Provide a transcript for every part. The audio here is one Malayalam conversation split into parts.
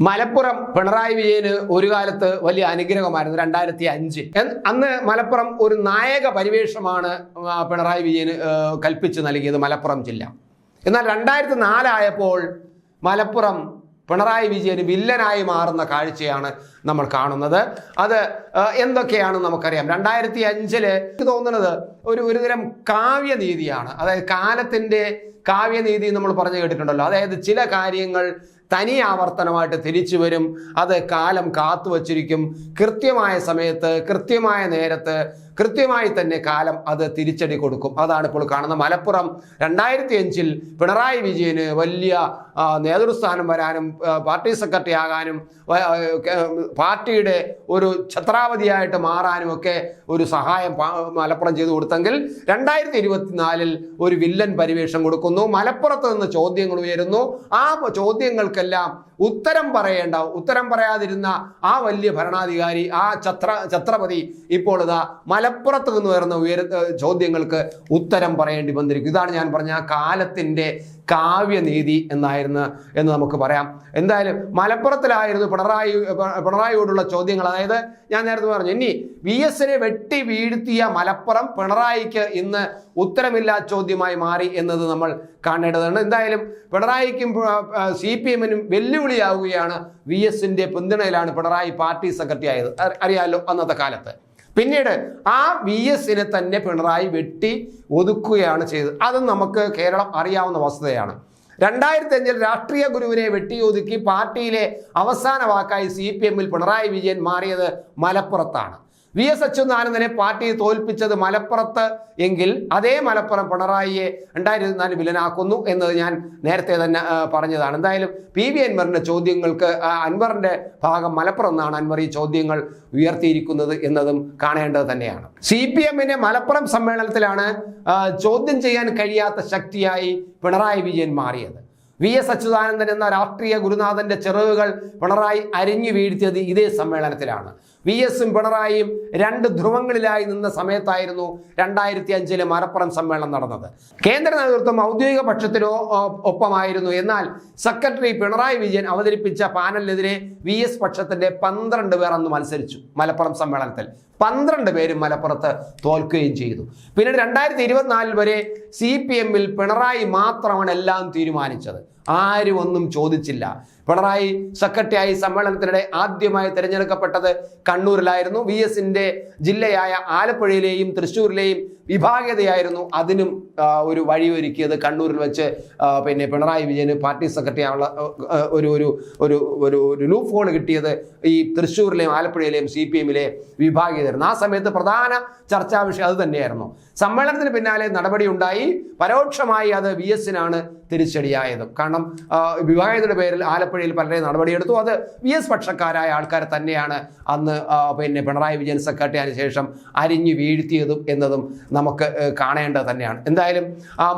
മലപ്പുറം പിണറായി വിജയന് ഒരു കാലത്ത് വലിയ അനുഗ്രഹമായിരുന്നു രണ്ടായിരത്തി അഞ്ച്. അന്ന് മലപ്പുറം ഒരു നായക പരിവേഷമാണ് പിണറായി വിജയന് കൽപ്പിച്ച് നൽകിയത് മലപ്പുറം ജില്ല. എന്നാൽ രണ്ടായിരത്തി നാലായപ്പോൾ മലപ്പുറം പിണറായി വിജയന് വില്ലനായി മാറുന്ന കാഴ്ചയാണ് നമ്മൾ കാണുന്നത്. അത് എന്തൊക്കെയാണെന്ന് നമുക്കറിയാം. രണ്ടായിരത്തി അഞ്ചിൽ എനിക്ക് തോന്നുന്നത് ഒരു ഒരുതരം കാവ്യനീതിയാണ്. അതായത് കാലത്തിന്റെ കാവ്യനീതി നമ്മൾ പറഞ്ഞു കേട്ടിട്ടുണ്ടല്ലോ. അതായത് ചില കാര്യങ്ങൾ തനി ആവർത്തനമായിട്ട് തിരിച്ചു വരും. അത് കാലം കാത്തു വച്ചിരിക്കും കൃത്യമായ സമയത്ത് കൃത്യമായ നേരത്ത് കൃത്യമായി തന്നെ കാലം അത് തിരിച്ചടി കൊടുക്കും. അതാണ് ഇപ്പോൾ കാണുന്ന മലപ്പുറം. രണ്ടായിരത്തി അഞ്ചിൽ പിണറായി വിജയന് വലിയ നേതൃസ്ഥാനം വരാനും പാർട്ടി സെക്രട്ടറി ആകാനും പാർട്ടിയുടെ ഒരു ഛത്രാവതിയായിട്ട് മാറാനും ഒക്കെ ഒരു സഹായം മലപ്പുറം ചെയ്തു കൊടുത്തെങ്കിൽ രണ്ടായിരത്തി ഇരുപത്തിനാലിൽ ഒരു വില്ലൻ പരിവേഷം കൊടുക്കുന്നു. മലപ്പുറത്ത് നിന്ന് ചോദ്യങ്ങൾ ഉയരുന്നു. ആ ചോദ്യങ്ങൾക്കെല്ലാം ഉത്തരം പറയേണ്ട ഉത്തരം പറയാതിരുന്ന ആ വലിയ ഭരണാധികാരി ആ ഛത്ര ഛത്രപതി ഇപ്പോൾ ഇതാ മലപ്പുറത്ത് നിന്ന് വരുന്ന ഉയര ചോദ്യങ്ങൾക്ക് ഉത്തരം പറയേണ്ടി വന്നിരിക്കും ഇതാണ് ഞാൻ പറഞ്ഞ ആ കാലത്തിന്റെ കാവ്യനീതി എന്നായിരുന്നു എന്ന് നമുക്ക് പറയാം. എന്തായാലും മലപ്പുറത്തിലായിരുന്നു പിണറായി പിണറായിയോടുള്ള ചോദ്യങ്ങൾ. അതായത് ഞാൻ നേരത്തെ പറഞ്ഞു ഇനി വി എസിനെ വെട്ടി വീഴ്ത്തിയ മലപ്പുറം പിണറായിക്ക് ഇന്ന് ഉത്തരമില്ലാ ചോദ്യമായി മാറി എന്നത് നമ്മൾ കാണേണ്ടതാണ്. എന്തായാലും പിണറായിക്കും സി പി എമ്മിനും വെല്ലുവിളിയാവുകയാണ് വി എസിന്റെ പിന്തുണയിലാണ് പിണറായി പാർട്ടി സെക്രട്ടറി ആയത് അറിയാമല്ലോ അന്നത്തെ കാലത്ത്. പിന്നീട് ആ വി എസിനെ തന്നെ പിണറായി വെട്ടി ഒതുക്കുകയാണ് ചെയ്തത്. അത് നമുക്ക് കേരളം അറിയാവുന്ന വസ്തുതയാണ്. രണ്ടായിരത്തി അഞ്ചിൽ രാഷ്ട്രീയ ഗുരുവിനെ വെട്ടിയൊതുക്കി പാർട്ടിയിലെ അവസാന വാക്കായി സി പി എമ്മിൽ പിണറായി വിജയൻ മാറിയത് മലപ്പുറത്താണ്. വി എസ് അച്യുതാനന്ദനെ പാർട്ടിയെ തോൽപ്പിച്ചത് മലപ്പുറത്ത് എങ്കിൽ അതേ മലപ്പുറം പിണറായിയെ രണ്ടായിരത്തി നാല് വിലനാക്കുന്നു എന്നത് ഞാൻ നേരത്തെ തന്നെ പറഞ്ഞതാണ്. എന്തായാലും പി വി അൻവറിന്റെ ചോദ്യങ്ങൾക്ക് അൻവറിന്റെ ഭാഗം മലപ്പുറം എന്നാണ് അൻവർ ഈ ചോദ്യങ്ങൾ ഉയർത്തിയിരിക്കുന്നത് എന്നതും കാണേണ്ടത് തന്നെയാണ്. സി പി എമ്മിനെ മലപ്പുറം സമ്മേളനത്തിലാണ് ചോദ്യം ചെയ്യാൻ കഴിയാത്ത ശക്തിയായി പിണറായി വിജയൻ മാറിയത്. വി എസ് അച്യുതാനന്ദൻ എന്ന രാഷ്ട്രീയ ഗുരുനാഥന്റെ ചെറുവുകൾ പിണറായി അരിഞ്ഞു വീഴ്ത്തിയത് ഇതേ സമ്മേളനത്തിലാണ്. വി എസും പിണറായിയും രണ്ട് ധ്രുവങ്ങളിലായി നിന്ന സമയത്തായിരുന്നു രണ്ടായിരത്തി അഞ്ചിലെ മലപ്പുറം സമ്മേളനം നടന്നത്. കേന്ദ്ര നേതൃത്വം ഔദ്യോഗിക പക്ഷത്തിനോ ഒപ്പമായിരുന്നു. എന്നാൽ സെക്രട്ടറി പിണറായി വിജയൻ അവതരിപ്പിച്ച പാനലിനെതിരെ വി എസ് പക്ഷത്തിന്റെ പന്ത്രണ്ട് പേർ അന്ന് മത്സരിച്ചു മലപ്പുറം സമ്മേളനത്തിൽ. പന്ത്രണ്ട് പേരും മലപ്പുറത്ത് തോൽക്കുകയും ചെയ്തു. പിന്നീട് രണ്ടായിരത്തി ഇരുപത്തിനാലിൽ വരെ സി പി എമ്മിൽ പിണറായി മാത്രമാണ് എല്ലാം തീരുമാനിച്ചത്. ആരും ഒന്നും ചോദിച്ചില്ല. പിണറായി സെക്രട്ടറിയായി സമ്മേളനത്തിനിടെ ആദ്യമായി തിരഞ്ഞെടുക്കപ്പെട്ടത് കണ്ണൂരിലായിരുന്നു. വി എസിന്റെ ജില്ലയായ ആലപ്പുഴയിലെയും തൃശ്ശൂരിലെയും വിഭാഗീയതയായിരുന്നു അതിനും ഒരു വഴിയൊരുക്കിയത് കണ്ണൂരിൽ വെച്ച് പിന്നെ പിണറായി വിജയന് പാർട്ടി സെക്രട്ടറി ആവുള്ള ഒരു ഒരു ഒരു ഒരു ഒരു ലൂപ്പ് ഹോൾ കിട്ടിയത് ഈ തൃശ്ശൂരിലെയും ആലപ്പുഴയിലെയും സി പി എമ്മിലെ വിഭാഗീയതായിരുന്നു ആ സമയത്ത് പ്രധാന ചർച്ചാ വിഷയം അത് തന്നെയായിരുന്നു. സമ്മേളനത്തിന് പിന്നാലെ നടപടി ഉണ്ടായി പരോക്ഷമായി അത് വി എസിനാണ് തിരിച്ചടിയായത്. കാരണം ആ, വിവാഹത്തിന്റെ പേരിൽ ആലപ്പുഴയിൽ പലരെയും നടപടിയെടുത്തു. അത് വി എസ് പക്ഷക്കാരായ ആൾക്കാരെ തന്നെയാണ് അന്ന് പിന്നെ പിണറായി വിജയൻ സെക്രട്ടറി അതിന് ശേഷം അരിഞ്ഞു വീഴ്ത്തിയതും എന്നതും നമുക്ക് കാണേണ്ടത് തന്നെയാണ്. എന്തായാലും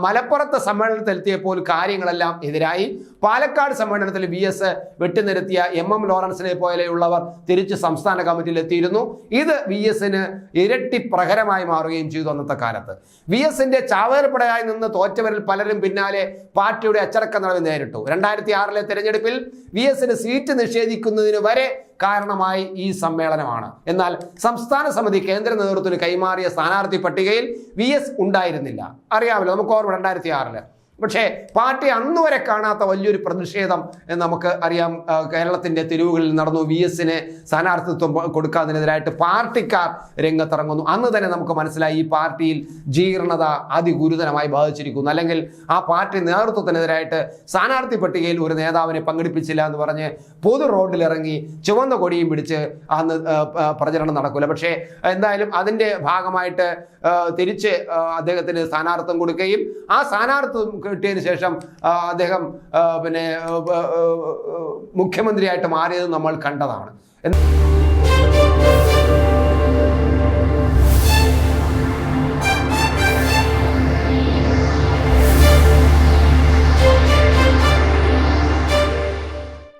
മലപ്പുറത്തെ സമ്മേളനത്തിലെത്തിയപ്പോൾ കാര്യങ്ങളെല്ലാം എതിരായി. പാലക്കാട് സമ്മേളനത്തിൽ വി എസ് വെട്ടിനിരത്തിയ എം എം ലോറൻസിനെ പോലെയുള്ളവർ തിരിച്ച് സംസ്ഥാന കമ്മിറ്റിയിൽ എത്തിയിരുന്നു ഇത് വി എസിന് ഇരട്ടി പ്രഹരമായി മാറുകയും ചെയ്തു അന്നത്തെ കാലത്ത്. വി എസിന്റെ ചാവേർപ്പടയായി നിന്ന് തോറ്റവരിൽ പലരും പിന്നാലെ പാർട്ടിയുടെ അച്ചടക്ക നടപടി നേരിട്ടു. രണ്ടായിരത്തി ആറിലെ തെരഞ്ഞെടുപ്പിൽ വി എസിന് സീറ്റ് നിഷേധിക്കുന്നതിന് വരെ കാരണമായി ഈ സമ്മേളനമാണ്. എന്നാൽ സംസ്ഥാന സമിതി കേന്ദ്ര നേതൃത്വത്തിന് കൈമാറിയ സ്ഥാനാർത്ഥി പട്ടികയിൽ വി എസ് ഉണ്ടായിരുന്നില്ല. അറിയാമല്ലോ നമുക്ക് ഓർമ്മ രണ്ടായിരത്തി ആറിൽ പക്ഷേ പാർട്ടി അന്ന് വരെ കാണാത്ത വലിയൊരു പ്രതിഷേധം നമുക്ക് അറിയാം കേരളത്തിന്റെ തെരുവുകളിൽ നടന്നു വി എസിന് സ്ഥാനാർത്ഥിത്വം കൊടുക്കാതിനെതിരായിട്ട് പാർട്ടിക്കാർ രംഗത്തിറങ്ങുന്നു. അന്ന് തന്നെ നമുക്ക് മനസ്സിലായി ഈ പാർട്ടിയിൽ ജീർണത അതിഗുരുതരമായി ബാധിച്ചിരിക്കുന്നു. അല്ലെങ്കിൽ ആ പാർട്ടി നേതൃത്വത്തിനെതിരായിട്ട് സ്ഥാനാർത്ഥി പട്ടികയിൽ ഒരു നേതാവിനെ പങ്കെടുപ്പിച്ചില്ല എന്ന് പറഞ്ഞ് പൊതു റോഡിലിറങ്ങി ചുവന്ന കൊടിയും പിടിച്ച് അന്ന് പ്രചരണം നടക്കില്ല പക്ഷേ എന്തായാലും അതിന്റെ ഭാഗമായിട്ട് തിരിച്ച് അദ്ദേഹത്തിന് സ്ഥാനാർത്ഥം കൊടുക്കുകയും ആ സ്ഥാനാർത്ഥം കിട്ടിയതിന് ശേഷം അദ്ദേഹം പിന്നെ മുഖ്യമന്ത്രിയായിട്ട് മാറിയത് നമ്മൾ കണ്ടതാണ്. എന്ന്